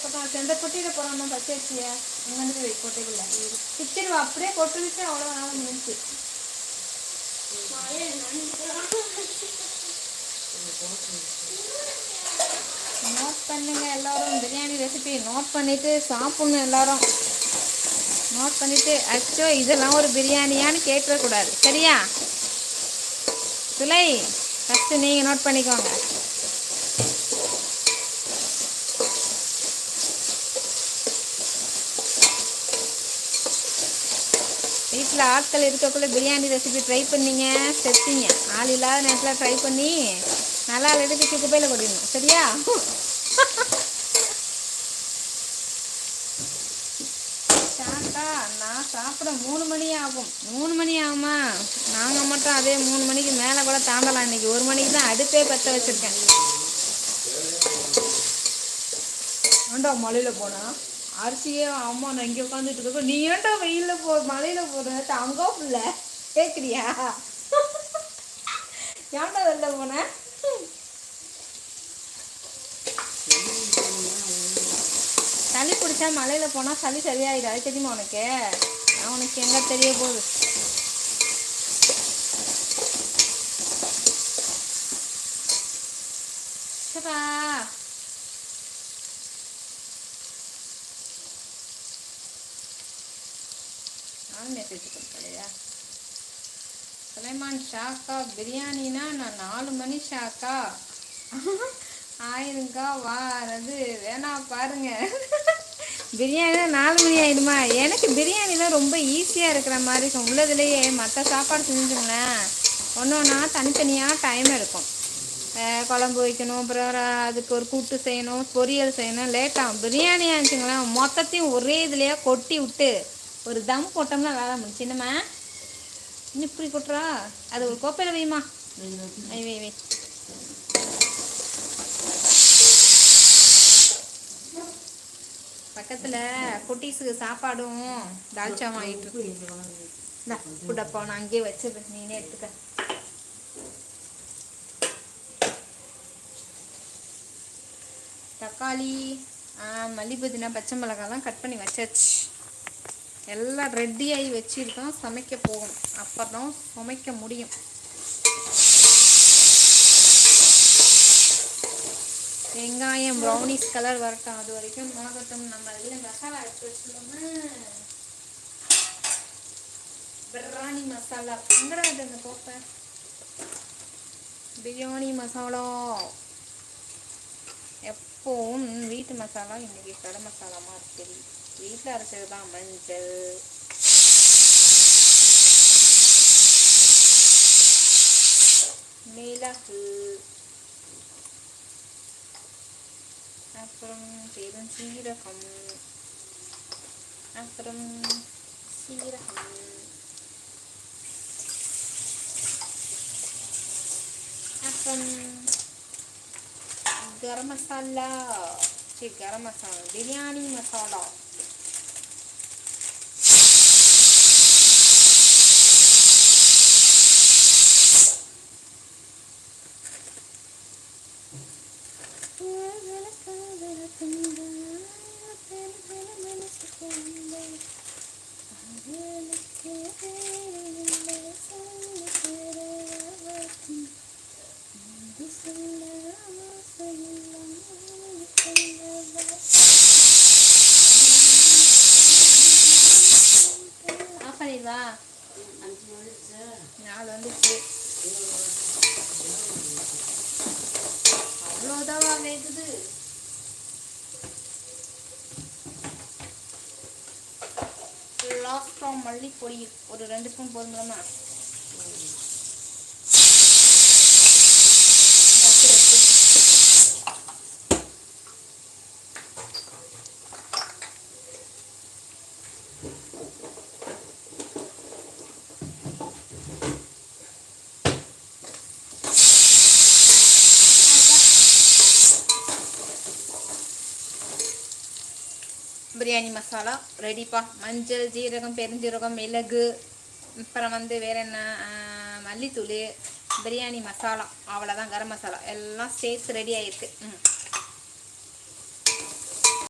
செந்த பொட்டியில் போகிறோம் பச்சரிசியை இங்கே வை கொட்டைக்குள்ள கிச்சடி அப்படியே கொட்டு வச்சு அவ்வளோ நாள் முடிஞ்சு நோட் பண்ணுங்க எல்லாரும் பிரியாணி ரெசிபி நோட் பண்ணிட்டு சாப்பிடணும் எல்லாரும். நோட் பண்ணிட்டு அச்சோ இதெல்லாம் ஒரு பிரியாணியான்னு கேட்கக்கூடாது சரியா? சுலை ஃபஸ்ட்டு நீங்கள் நோட் பண்ணிக்கோங்க. வீட்டில் ஆட்கள் இருக்கக்குள்ள பிரியாணி ரெசிபி ட்ரை பண்ணிங்க செத்துங்க. ஆள் இல்லாத நேரத்தில் ட்ரை பண்ணி நல்லா எடுத்து குப்பையில் கொட்டிடணும். சரியா? சாப்பிட்டா நான் சாப்பிட மூணு மணி ஆகும். மூணு மணி ஆகுமா? நாங்கள் மட்டும் அதே மூணு மணிக்கு மேலே கூட தாண்டலாம். இன்னைக்கு ஒரு மணிக்கு தான் அடுப்பே பற்ற வச்சுருக்கேன். ஏண்டா மலையில் போனா? அரிசியே அம்மா நான் இங்கே உட்காந்துட்டு இருக்கோம் நீ ஏன்டா வெயிலில் போ மலையில் போகிற அங்கோ பிள்ள. கேட்குறியா ஏன்டா வெளில போன? சளி பிடிச்சா மலையில் போனால் சளி சரியாயிடாது தெரியுமா உனக்கு? நான் உனக்கு எங்கே தெரிய போகுது? சப்பா நான் மெசேஜ் கொடுக்கலையா? சுலைமான் ஷாக்கா பிரியாணினா நான் நாலு மணி ஷாக்கா? ஆயிருங்கா வாரது வேணா பாருங்க. பிரியாணினா நாலு மணி ஆயிடுமா? எனக்கு பிரியாணிலாம் ரொம்ப ஈஸியாக இருக்கிற மாதிரி இருக்கும். உள்ளதுலேயே மற்ற சாப்பாடு செஞ்சுங்களேன். ஒன்று ஒன்றா தனித்தனியாக டைம் எடுக்கும். குழம்பு வைக்கணும் அப்புறம் அதுக்கு ஒரு கூட்டு செய்யணும் பொரியல் செய்யணும் லேட்டாகும் பிரியாணி பிரியாணியாக இருந்துச்சுங்களேன் மொத்தத்தையும் ஒரே இதுலையே கொட்டி விட்டு ஒரு தம் போட்டோம்னா வேலை முடிச்சு என்னம்மா? இன்னும் இப்படி கொட்டுறா அது ஒரு கோப்பையில் வையுமா? வை வை வை. பக்கத்தில் குட்டீஸுக்கு சாப்பாடும் தால்ச்சா வாங்கிட்டு இருக்கு புடப்பா நான் அங்கேயே வச்சிருக்கேன் நீனே எடுத்துக்க. தக்காளி ஆ, புதினா பச்சை மிளகாலாம் கட் பண்ணி வச்சாச்சு. எல்லாம் ரெடியாகி வச்சிருக்கோம். சமைக்க போகணும். அப்போ தான் சமைக்க முடியும். வெங்காயம் ப்ரௌனிஷ் கலர் வரட்டும். அது வரைக்கும் மிளகட்டும் நம்ம இதில் மசாலா எடுத்து வச்சுருந்தோம்னா பிரியாணி மசாலா எங்கடா இது அந்த கோப்பை பிரியாணி மசாலா எப்பவும் வீட்டு மசாலா இன்னைக்கு கடை மசாலாமா மாதிரி தெரியும் வீட்டில் அரைச்சது தான் மஞ்சள் மிளகு அப்புறம் பெருஞ்சீரகம் அப்புறம் சீரகம். அப்புறம் கரம் மசாலா. சரி கரம் மசாலா. பிரியாணி மசாலா. ஆஃப் பண்ணிடுவா நாலு வந்துச்சு. அவ்வளோதாவா வேகுது? மல்லி மல்லிப்பொடி. ஒரு ரெண்டு ஸ்பூன் போதுங்களாம்மா பிரியாணி மசாலா ரெடிப்பா மஞ்சள் ஜீரகம் பெருஞ்சீரகம் மிளகு அப்புறம் வந்து வேறு என்ன மல்லித்தூள் பிரியாணி மசாலா அவ்வளோதான் கரம் மசாலா. எல்லாம் சேர்த்து ரெடி ஆகிருக்கு ம்.